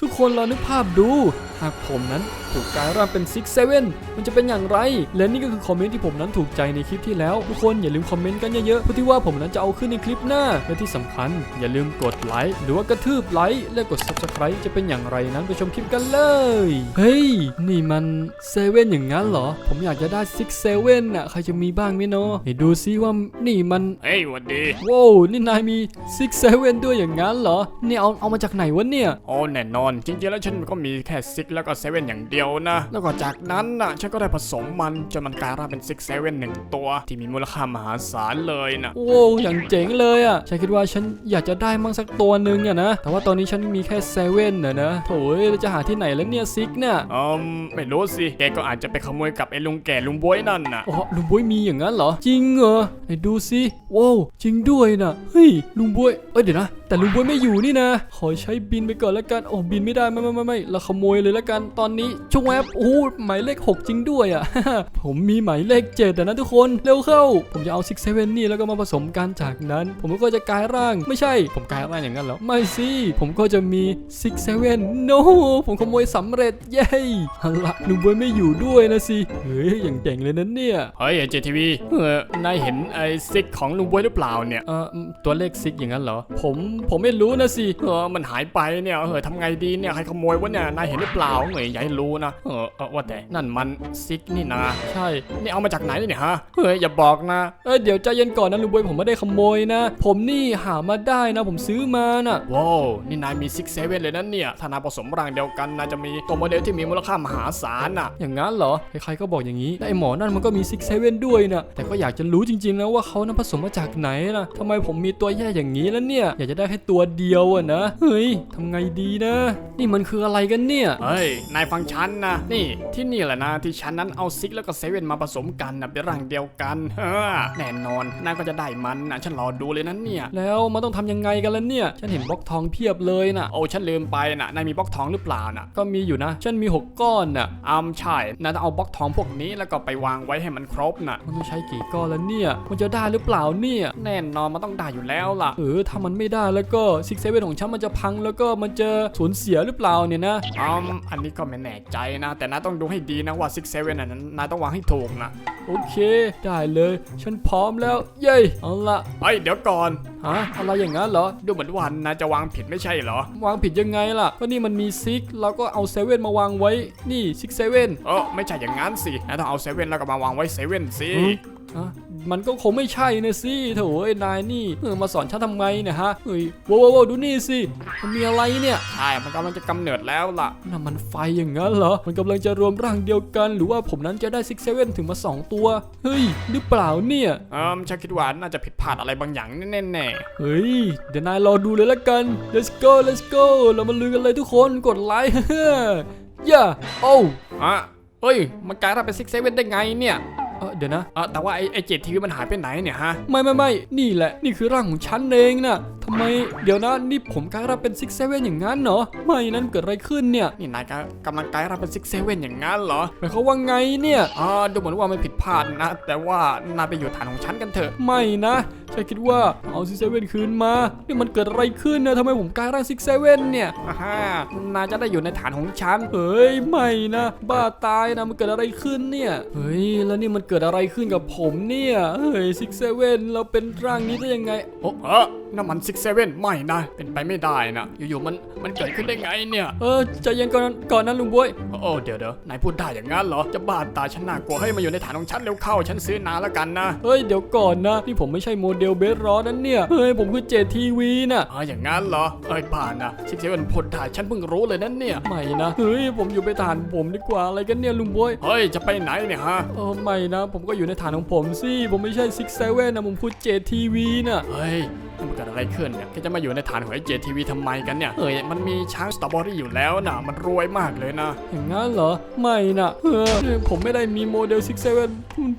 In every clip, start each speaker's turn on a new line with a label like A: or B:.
A: ทุกคนลองนึกภาพดูหากผมนั้นถูกกลายร่างเป็น Six Seven มันจะเป็นอย่างไร และนี่ก็คือคอมเมนต์ที่ผมนั้นถูกใจในคลิปที่แล้ว ทุกคนอย่าลืมคอมเมนต์กันเยอะๆเพื่อที่ว่าผมนั้นจะเอาขึ้นในคลิปหน้า และที่สำคัญ อย่าลืมกดไลค์หรือว่ากระทืบไลค์และกด Subscribe จะเป็นอย่างไรนั้นไปชมคลิปกันเลย เฮ้ย นี่มันเซเว่นอย่างนั้นเหรอ ผมอยากจะได้ Six Seven น่ะใครจะมีบ้างไหมเนาะไหนดูซิว่านี่มัน
B: เฮ้ยหวันดี
A: ว้าวนี่นายมี Six Seven ด้วยอย่างนั้นเหรอเนี่ยเอาเอามาจากไหนวะเนี่ย
B: โอ้แน่นอนจริงๆแล้วฉันก็มีแค่ซิกแล้วก็เซเว่นอย่างเดียวนะ แล้วก็จากนั้นน่ะฉันก็ได้ผสมมันจนมันกลายร่างเป็นซิกเซเว่นหนึ่งตัวที่มีมูลค่ามหาศาลเลยนะ
A: โว้วอย่างเจ๋งเลยอะฉันคิดว่าฉันอยากจะได้มั่งสักตัวหนึ่งอะนะ แต่ว่าตอนนี้ฉันมีแค่เซเว่นนะนะโถ่เอ้ยแล้วจะหาที่ไหนแล้วเนี่ยซิกเนี่ย
B: อืมไม่รู้สิแกก็อาจจะไปขโมยกับไอ้ลุงแก่ลุงบวยนั่นน่ะ
A: อ๋อลุงบวยมีอย่างนั้นเหรอ จริงเหรอไหนดูสิว้าวจริงด้วยนะเฮ้ยลุงบวยเอ้ยเดี๋ยวนะ แต่ลุงบวยไม่อยู่นี่นะ ขอใช้บินไปก่อนแล้วกันโอ้บินไม่ได้ไม่ไม่ไม่ไม่เราขโมยเลยแล้วกันตอนนี้ช่วงแวบโอ้หมายเลขหกจริงด้วยอะ ผมมีหมายเลขเจ็ดแต่นะทุกคนเร็วเข้า ผมจะเอาซิกเซเว่นนี่แล้วก็มาผสมกันจากนั้น ผมก็จะกลายร่างไม่ใช่ ผมกลายร่างอย่างนั้นเหรอไม่สิผมก็จะมีซิกเซเว่นโนผมขโมยสำเร็จเย้เอาละลุงบวยไม่อยู่ด้วยนะสิเฮ้ยอย่างเจ๋งเลยนะเนี่ย
B: เฮ้ยเจทีวีเออนายเห็นไอ้ซิกของลุงบวยหรือเปล่าเนี่ย
A: เอ่อตัวเลขซิกอย่างนั้นเหรอ ผมผมไม่รู้นะสิ
B: เออมันหายไปเนี่ยเออทำไงดีเนี่ยใครขโมยวะเนี่ยนายเห็นหรือเปล่าเอยอย่าให้รู้นะเออเออว่าแต่นั่นมันซิกนี่นะ
A: ใช่
B: นี่เอามาจากไหนเนี่ยฮะเฮ้ยอย่าบอกนะ
A: เอ้ยเดี๋ยวใจเย็นก่อนนะลุงบวยผมไม่ได้ขโมยนะ ผมนี่หามาได้นะ ผมซื้อมาน่ะ
B: ว้าวนี่นายมีซิกเซเว่นเลยนะเนี่ยถ้านายผสมร่างเดียวกันนายจะมีตัวโมเดลที่มีมูลค่ามหาศาลน่ะ
A: อย่างนั้นเหรอใครๆก็บอกอย่างนี้และไอหมอนั่นมันก็มีซิกเซเว่นด้วยนะแต่ก็อยากจะรู้จริงๆนะว่าเขานั้นผสมมาจากไหนนะทำไมผมมีตัวแย่อย่างนี้แล้วเนี่ยอยากจะได้แค่ตัวเดียวอะนะเฮ้ยทำไงดีนะ นี่มันคืออะไรกันเนี่ย
B: เฮ้ย นายฟังฉันนะ นี่ที่นี่แหละนะที่ฉันนั้นเอาซิกแล้วก็เซเว่นมาผสมกันนะเป็นร่างเดียวกันเฮ้อแน่นอนนายก็จะได้มันนะฉันรอดูเลยนะเนี่ย
A: แล้วมันต้องทำยังไงกันล่ะเนี่ย ฉันเห็นบล็อกทองเพียบเลยนะ
B: โอ้ฉันลืมไปนะนายมีบล็อกทองหรือเปล่านะ
A: ก็มีอยู่นะ ฉันมี6ก้อนนะ
B: อ้ามใช่นายต้องเอาบล็อกทองพวกนี้แล้วก็ไปวางไว้ให้มันครบนะ
A: มันต้องใช้กี่ก้อนแล้วเนี่ย มันจะได้หรือเปล่าเนี่ย
B: แน่นอนมันต้องได้อยู่แล้วล่ะ
A: เออถ้ามันไม่ได้แล้วก็ซิกเซเว่นของฉันมันจะพังแล้วก็มันจะสูญเสียหรือเปล่าเนี่ยนะ
B: อืมอันนี้ก็ไม่แน่ใจนะ แต่นายต้องดูให้ดีนะว่าซิกเซเว่นนั้นนายต้องวางให้ถูกนะ
A: โอเคได้เลย ฉันพร้อมแล้วเย้เอาละ
B: เฮ้ยเดี๋ยวก่อน
A: ฮะอะไรอย่างนั้นเหรอ
B: ดูเหมือนวันนายจะวางผิดไม่ใช่เหรอ
A: วางผิดยังไงล่ะ ก็นี่มันมีซิกเราก็เอาเซเว่นมาวางไว้นี่ซิกเซเว่น
B: เออไม่ใช่อย่างนั้นสินายต้องเอาเซเว่นแล้วก็มาวางไว้เซเว่นสิ
A: อะมันก็คงไม่ใช่นะสิโถเอ้ยนายนี่เออมาสอนฉันทำไงเนี่ยฮะเฮ้ยว้าวว้าวว้าวดูนี่สิมันมีอะไรเนี่ย
B: ใช่มันกำลังจะกำเนิดแล้วล่ะ
A: น่ะมันไฟอย่างนั้นเหรอมันกำลังจะรวมร่างเดียวกัน หรือว่าผมนั้นจะได้ซิกเซเว่นถึงมา2ตัวเฮ้ยหรือเปล่าเนี่ย
B: เออฉันคิดว่าน่าจะผิดพลาดอะไรบางอย่างแน่ๆแน่
A: เฮ้ยเดี๋ยวนายรอดูเลยละกัน let's go let's go เรามาลุยกันเลยทุกคนกดไลค์ย่าโอ้
B: ๆอะเฮ้ยมันกลายร่างเป็นซิกเซเว่นได้ไงเนี่ย
A: เดี๋ยวนะ
B: เออแต่ว่าไอ้ไอ้เจ็ดทีวีมันหายไปไหนเนี่ยฮะ
A: ไม่ไม่ไม่นี่แหละ นี่คือร่างของฉันเองนะทำไม เดี๋ยวนะ นี่ผมกลายร่างเป็นซิกเซเว่นอย่างนั้นเหรอ ไม่นั้นเกิดอะไรขึ้นเนี่ย
B: นี่นายกกำลังกลายร่างเป็นซิกเซเว่นอย่างนั้นเหรอ
A: หมายความว่าไงเนี่ย
B: อ๋อดูเหมือนว่ามันผิดพลาดนะ แต่ว่านายไปอยู่ฐานของฉันกันเถอะ
A: ไม่นะฉันคิดว่าเอาซิกเซเว่นคืนมา นี่มันเกิดอะไรขึ้นนะทำไมผมกลายร่างซิกเซเว่นเนี่ย
B: อ่านายจะได้อยู่ในฐานของฉัน
A: เฮ้ย ไม่นะ บ้าตายนะ มันเกิดอะไรขึ้นเนี่ย เฮ้ย แล้วนี่มันเกิดอะไรขึ้นกับผมเนี่ย เฮ้ยซิกเซเว่นเราเป็นร่างนี้ได้ยังไง
B: โอ้เออน้ำมันซิกเซเว่นไม่นะ เป็นไปไม่ได้นะ อยู่ๆมันมันเกิดขึ้นได้ไงเนี่ย
A: เออใจเย็นก่อนก่อนนะลุงบวย
B: โอ้เดี๋ยวเดี๋ยวนายพูดได้อย่างนั้นเหรอ จะบ้าตายฉันน่ากลัวให้ยมาอยู่ในฐานของฉันเร็วเข้าฉันซื้อนานแล้วกันนะ
A: เฮ้ยเดี๋ยวก่อนนะนี่ผมไม่ใช่โมเดลเบสรอนั่นเนี่ย เฮ้ยผมคือเจทีวีน่ะ
B: อ๋ออย่างนั้นเหรอ เอ้ยบ้านะซิกเซเว่นพ่นได้ฉันเพิ่งรู้เลยนั่นเนี่ย
A: ไม่นะ เฮ้ยผมอยู่ไปฐานผมดีกว่าอะไรกันเนี่ยลุงบวย
B: เฮ้ยจะไปไหนเนี่ยฮะ
A: เออไม่นะผมก็อยู่ในฐานของผมสิผมไม่ใช่ซิกเซเว่นนะผมพูดเจทีวีน่ะ
B: เฮ้ย มันเกิดอะไรขึ้นเนี่ยแกจะมาอยู่ในฐานของไอ้เจทีวีทำไมกันเนี่ยเอ้ยมันมีช้างสตรอเบอรี่อยู่แล้วนะมันรวยมากเลยนะ
A: อย่างนั้นเหรอไม่นะเออผมไม่ได้มีโมเดลซิกเซเว่น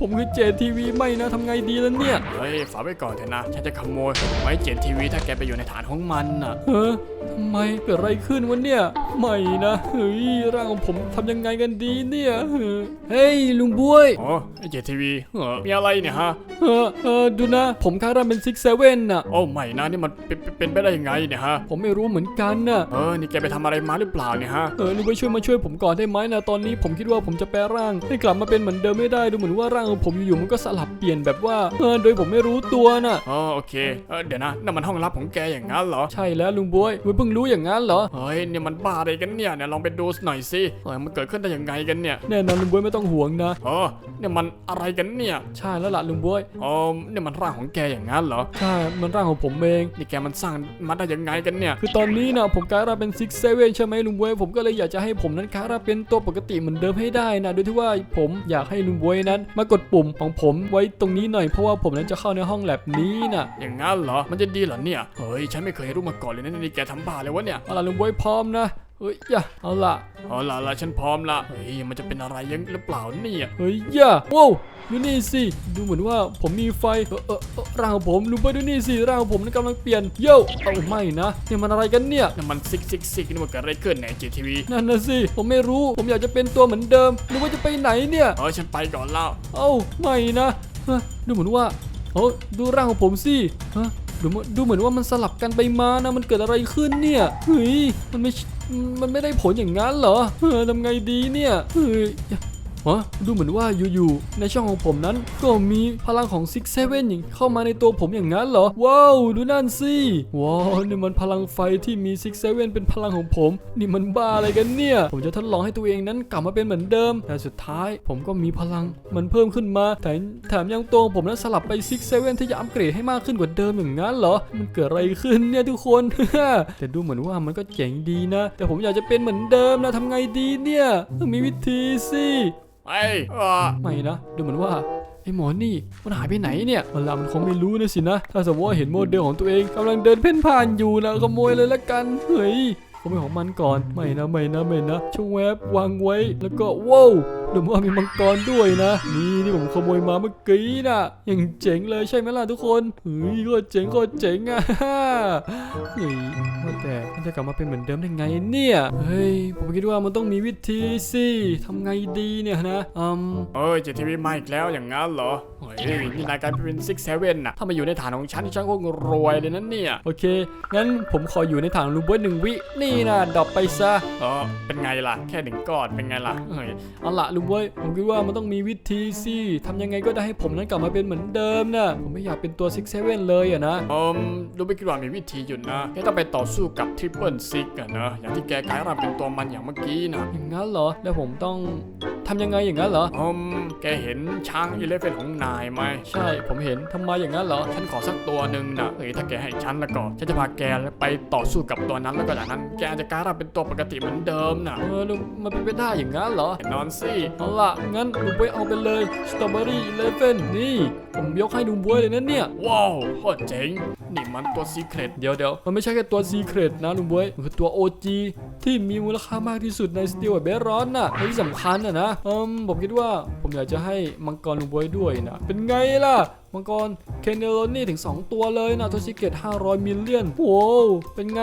A: ผมคือเจทีวีไม่นะทำไงดีแล้วเนี่ย
B: เฮ้ยฝากไว้ก่อนเถอะนะฉันจะขโมยไว้เจทีวีถ้าแกไปอยู่ในฐานของมันน่ะ
A: เออทำไมเกิดอะไรขึ้นวะเนี่ยไม่นะเฮ้ยร่างของผมทำยังไงกันดีเนี่ยเออเฮ้ยลุงบวย
B: โอ้ไอ้เจทีวีเออมีอะไรเนี่ยฮะ
A: เออเออดูนะ ผมคาดว่าเป็นซิกเซเว่นน่ะ
B: โอ้ไม่นะนี่มันเป็นเป็นเป็นไปได้ยังไงเนี่ยฮะ
A: ผมไม่รู้เหมือนกันน่ะ
B: เออนี่แกไปทำอะไรมาหรือเปล่าเนี่ยฮะ
A: เออลุงบวยช่วยมาช่วยผมก่อนได้ไหมนะตอนนี้ผมคิดว่าผมจะแปลร่างให้กลับมาเป็นเหมือนเดิมไม่ได้ดูเหมือนว่าร่างของผมอยู่ๆมันก็สลับเปลี่ยนแบบว่าเออโดยผมไม่รู้ตัวน่ะ
B: อ๋อโอเคเออเดี๋ยวนะนั่นมันห้องลับของแกอย่างนั้นเหรอ
A: ใช่แล้วลุงบวยบวยเพิ่งรู้อย่างนั้นเหรอ
B: เฮ้ยเนี่ยมันบ้าอะไรกันเนี่ยเนี่ยลองไปดูหน่อยสิเออมันเกิดขึ้นได้ยังไงกันเนี่ย
A: แน่นอนลุงบวยไม่ต้องห่วงนะ
B: เออเนี่ยมันอะไรกันเนี่ย
A: ใช่แล้วล่ะลุงบวย
B: อ๋อเนี่ยมันร่างของแกอย่างนั้นเหรอ
A: ใช่มันร่างของผมเอง
B: นี่แกมันสร้างมาได้ยังไงกันเนี่ย
A: คือตอนนี้นะผมกลายร่างเป็นซิกเซเว่นใช่ไหมลุงบวยผมก็เลยอยากจะให้ผมนั้นกลายร่างเป็นตัวปกติเหมือนเดิมให้ได้นะโดยที่ว่าผมอยากให้ลุงบวยนั้น มากดปุ่มของผมไว้ตรงนี้หน่อยเพราะว่าผมนั้นจะเข้าในห้องแลบนี้นะ
B: อย่างงั้นเหรอมันจะดีเหรอเนี่ยเฮ้ยฉันไม่เคยรู้มาก่อนเลยนะนี่แกทำบ้าเลยวะเนี่ย
A: เอาล่ะลุงบวยพร้อมนะ เฮ้ยอย่าเอาล่ะ
B: เอาล่ะละฉันพร้อมละเฮ้ยมันจะเป็นอะไรยังหรือเปล่าเนี่ย
A: เฮ้ยอย่าว้าวดูนี่สิดูเหมือนว่าผมมีไฟเออเออเออร่างของผมลุงบวยดูนี่สิร่างของผมนั้นกำลังเปลี่ยนโย่เอาไม่นะเนี่ยมันอะไรกันเนี่ย
B: นั่นมันซิกซิกซิกนี่มันเกิดอะไรขึ้นในจีทีวี
A: นั่นนะสิผมไม่รู้ผมอยากจะเป็นตัวเหมือนเดิมลุงบวยจะไปไหนเนี่ย
B: เออฉันไปก่อนแล้ว
A: เอ้าไม่นะฮะดูเหมือนว่าโอ้ดูร่างของผมสิฮะดูเหมือนดูเหมือนว่ามันสลับกันไปมานะมันเกิดอะไรขึ้นเนี่ยเฮ้ยมันไม่ มันไม่ได้ผลอย่างนั้นเหรอเออทำไงดีเนี่ยเฮ้ย ฮะดูเหมือนว่าอยู่ๆในช่องของผมนั้น ก็มีพลังของซิกเซเว่นอย่างเข้ามาในตัวผมอย่างนั้นเหรอ ว้าว ดูนั่นสิว้าวนี่มันพลังไฟที่มีซิกเซเว่นเป็นพลังของผม นี่มันบ้าอะไรกันเนี่ย ผมจะทดลองให้ตัวเองนั้นกลับมาเป็นเหมือนเดิม แต่สุดท้ายผมก็มีพลังมันเพิ่มขึ้นมาแถมแถมยังตัวของผมนั้นสลับไปซิกเซเว่นที่จะอัปเกรดให้มากขึ้นกว่าเดิมอย่างนั้นเหรอ มันเกิดอะไรขึ้นเนี่ยทุกคน แต่ดูเหมือนว่ามันก็เจ๋งดีนะ แต่ผมอยากจะเป็นเหมือนเดิมนะทำไงดีเนี่ย มีวิธีสิ
B: ไอ้ยเออ
A: ไม่นะดูเหมือนว่าไอ้หมอนี่มันหายไปไหนเนี่ยเวลามันคงไม่รู้นะสินะ ถ้าสมมติว่าเห็นโมเดลของตัวเองกำลังเดินเพ่นพ่านอยู่นะขโมยเลยละกันเฮ้ยขโมยของมันก่อนไม่นะไม่นะไม่นะช่วงแวบวางไว้แล้วก็ว้าว เดี๋ยวว่ามีมังกรด้วยนะ นี่ที่ผมขโมยมาเมื่อกี้น่ะยังเจ๋งเลยใช่ไหมล่ะทุกคนเฮ้ยก็เจ๋งก็เจ๋งอะเฮ้ยว่าแต่มันจะกลับมาเป็นเหมือนเดิมได้ไงเนี่ยเฮ้ยผมคิดว่ามันต้องมีวิธีสิทำไงดีเนี่ยนะอืม
B: เอ้ยจะทีวีมาอีกแล้วอย่างงั้นเหรอ เฮ้ยนี่นายกลายเป็นซิกเซเว่นน่ะถ้ามาอยู่ในฐานของฉันฉันคงรวยเลยนะเนี่ย
A: โอเค งั้นผมขออยู่ในถังลูเบิร์ตหนึ่งวิ นี่นะดรอปไปซะ
B: เออเป็นไงล่ะ แค่หนึ่งก้อนเป็นไงล่ะเฮ้ย
A: เอาละลูเบิร์ตผมคิดว่ามันต้องมีวิธีสิทำยังไงก็ได้ให้ผมนั้นกลับมาเป็นเหมือนเดิมนะผมไม่อยากเป็นตัวซิกเซเว่นเลยอะนะ
B: เอมดูไม่คิดว่ามีวิธีหยุดนะแกต้องไปต่อสู้กับทริปเปิลซิกอะนะอย่างที่แกกลายร่างเป็นตัวมันอย่างเมื่อกี้นะ
A: อย่างนั้นเหรอแล้วผมต้องทำยังไงอย่างนั้นเหรอ
B: อืมแกเห็นช้างอีเลฟเฟนของนายไหม
A: ใช่ ผมเห็นทำไมอย่างนั้นเหรอ
B: ฉันขอสักตัวหนึ่งนะเฮ้ยถ้าแกให้ฉันแล้วก็ฉันจะพาแกไปต่อสู้กับตัวนั้นแล้วก็จากนั้นแกอาจจะกลายร่างเป็นตัวปกติเหมือนเดิมนะ
A: เออแล้วมันเป็นไปได้อย่างนั้นเหรอ
B: แน่นอนสิ
A: เอาล่ะงั้นลุงบวยเอาไปเลยสตรอเบอรี่เลเฟนนี่ผมยกให้ลุงบวยเลยนะเนี่ย
B: ว้าวโคตรเจ๋งนี่มันตัวซีเครต
A: เดี๋ยวเดี๋ยวมันไม่ใช่แค่ตัว Secret นะลุงบวยมันคือตัว OG ที่มีมูลค่ามากที่สุดในสตีลเบรอนน่ะและที่สำคัญน่ะนะอืมผมคิดว่าผมอยากจะให้มังกรลุงบวยด้วยนะเป็นไงล่ะมังกรเคนเนโรนี่ถึง 2 ตัวเลยนะตัว Secret 500 มิลเลียนโว้วเป็นไง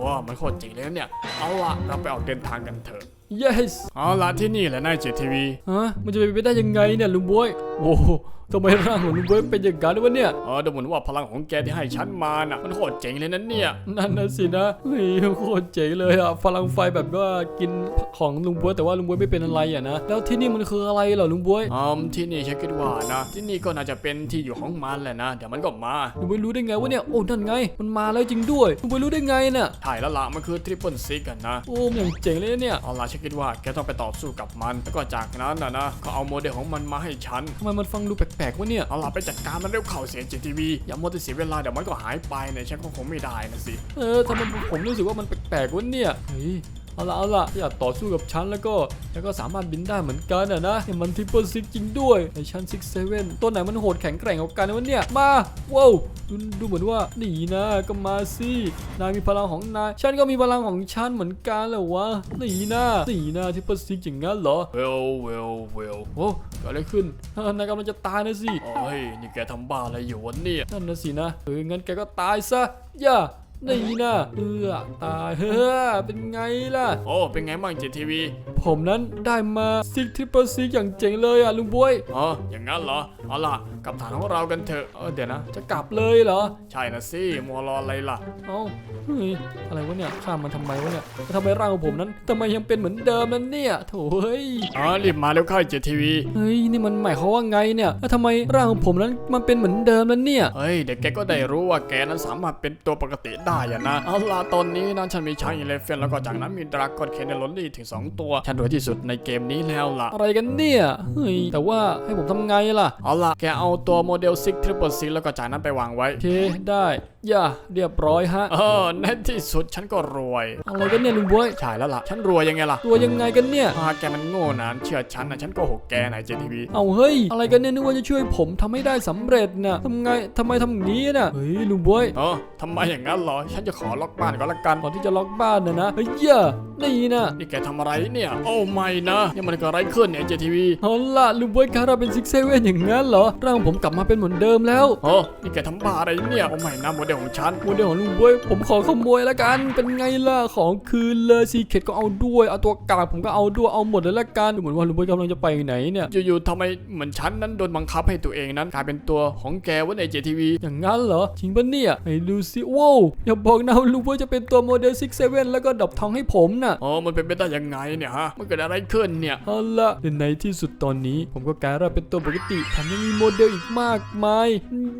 B: ว้าวมันโคตรเจ๋งเลยนะเนี่ย เอาล่ะเราไปออกเดินทางกันเถอะ
A: yes
B: เอาล่ะที่นี่แหละนายเจทีวี
A: ฮะมันจะเป็นไปได้ยังไงเนี่ยลุงบวย โอ้โหทำไมร่างของลุงบวยเป็นอย่างนั้นวะเนี่ย
B: เออดูเหมือนว่าพลังของแกที่ให้ฉันมาน่ะมันโคตรเจ๋งเลยนะเนี่ย
A: นั่นนะสินะเฮ้ยโคตรเจ๋งเลยอะพลังไฟแบบว่ากินของลุงบวยแต่ว่าลุงบวยไม่เป็นอะไรอะนะแล้วที่นี่มันคืออะไรเหรอลุงบวย
B: อืมที่นี่ฉันคิดว่านะ ที่นี่ก็น่าจะเป็นที่อยู่ของมันแหละนะเดี๋ยวมันก็มา
A: ลุงบวยรู้ได้ไงวะเนี่ยโอ้นั่นไง มันมาแล้วจริงด้วยลุงบวยรู้ได้ไงน่ะ
B: ใช่แล้วล่ะมันคือทริปเปิลซิกกันนะ
A: โอ้มันอย่างเจ๋งเลยนะเนี่ย
B: เอาล่ะฉันคิดว่าแกต้องไปต่อสู้กับมันแล้วก็จากนั้นนะนะก็เอาโมเดลของมันมาให้ฉัน
A: ทำไมมันฟังดูแปลกๆวะเนี่ย
B: เอาล่ะไปจัดการมันเร็วเข่าเสียจีทีวีอย่ามัวแต่เสียเวลาเดี๋ยวมันก็หายไปเนี่ยฉันก็คงไม่ได้นะสิ
A: เออทำไมผมรู้สึกว่ามันแปลกๆวะเนี่ย เฮ้ย เอาละเอาละอยากต่อสู้กับฉันแล้วก็แล้วก็สามารถบินได้เหมือนกันอะนะเนี่ยมันทริปเปิลซิกจริงด้วยในชั้นซิกเซเว่นตัวไหนมันโหดแข็งแกร่งกว่ากันวะเนี่ยมาว้าวดูดูเหมือนว่าหนีนะก็มาสินายมีพลังของนายฉันก็มีพลังของฉันเหมือนกันแหละวะหนีนะหนีนะทริปเปิลซิกอย่างงั้นเหรอ
B: เวลเวลเวล
A: โอ้เกิดอะไรขึ้นเออนายกำลังจะตายนะสิ
B: โอ้ยนี่แกทำบ้าอะไรอยู่วะเนี่ย
A: นั่นนะสินะเอองั้นแกก็ตายซะอย่า นี่นะเออตายเฮ้อเป็นไงล่ะ
B: โอ้ เป็นไงบ้างเจทีวี
A: ผมนั้นได้มาซิกทริปเปิลซิกอย่างเจ๋งเลยอะลุงบวย
B: อ๋อ อย่างนั้นเหรอ เอาล่ะก ลับฐานของเรากันเถอะ
A: เออเดี๋ยวนะ จะกลับเลยเหรอ
B: ใช่นะสิมัวรออะไรล่ะ
A: เอ้าเฮ้ยอะไรวะเนี่ยข้ามมันทำไมวะเนี่ยแล้วทำไมร่างของผมนั้นทำไมยังเป็นเหมือนเดิมนั้นเนี่ยโถ่เฮ้ย
B: อ๋อรีบมาเร็วเข้าเจทีวี
A: เฮ้ยนี่มันหมายความว่าไงเนี่ยแล้วทำไมร่างของผมนั้นมันเป็นเหมือนเดิมนั้นเนี่ย
B: เฮ้ยเดี๋ยวแกก็ได้รู้ว่าแกนั้นสามารถเป็นตัวปกติได้อะนะเอาล่ะตอนนี้นะฉันมีช้างอิเลฟเฟนแล้วก็จากนั้นมีดราก้อนเคนเนลอนลี่ถึง 2 ตัว ฉันรวยที่สุดในเกมนี้แล้วล่ะ
A: อะไรกันเนี่ยเฮ้ยแต่ว่าให้ผมทำไงล่ะ
B: เอาล่ะแกเอาตัวโมเดลซิกทริปเปิลซิแล้วก็จากนั้นไปวางไว้
A: โอเคได้ย่าเรียบร้อยฮะ
B: เออในที่สุดฉันก็รวย
A: อะไรกันเนี่ยลุงบวย
B: ใช่แล้วล่ะ ฉันรวยยังไงล่ะ
A: ตัวยังไงกันเนี่ย
B: พาแกมันโง่นะเชื่อฉันนะฉันโกหกแกในเจทีวี
A: เอาเฮ้ย อะไรกันเนี่ยนึกว่าจะช่วยผมทำให้ได้สำเร็จน่ะทำไงทำไมทำอย่างนี้น่ะ เฮ้ยลุงบวย
B: เออทำไมอย่างนั้นเหรอ ฉันจะขอล็อกบ้านก็แล้วกัน
A: ก่อนที่จะล็อกบ้านนะนะเฮ้ยย่านี่นะ
B: นี่แกทำอะไรเนี่ย โอ้ไม่นะนี่มันเกิดอะไรขึ้นเนี่ยเจทีวี
A: เอาล่ะลุงบวยคาราเป็นซิกเซเว่นอย่างนั้นเหรอร่างผมกลับมาเป็นเหมือนเดิมแล้ว
B: โอ้นี่แกทำบ้าอะไรเนี่ยโอ้ไม่นะโมเดลของฉัน
A: โมเดลของลุงบวยผมขอขโมยละกัน เป็นไงล่ะของคืนเลยซีเคทก็เอาด้วย เอาตัวกากผมก็เอาด้วยเอาหมดเลยละกันดูเหมือนว่าลุงบวยกำลังจะไปไหนเนี่ย
B: อยู่ๆทำไมเหมือนฉันนั้นโดนบังคับให้ตัวเองนั้นกลายเป็นตัวของแกว่าในเจทีวี
A: อย่างนั้นเหรอจริงปะเนี่ยไหนดูสิว้าวอย่าบอกนะว่าลุงบวยจะเป็นตัวโมเดลซิกเซเว่นแล้วก็ดอกทองให้ผมน่ะ
B: อ๋อมันเป็นไปได้ยังไงเนี่ยฮะมันเกิดอะไรขึ้นเนี่ย
A: เอาละในที่สุดตอนนี้ผมก็กลายร่างเป็นตัวปกติแถมยังมีโมเดลอีกมากมาย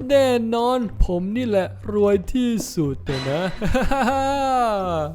A: แน่นอน ผมนี่แหละรวยที่สุดเลยนะ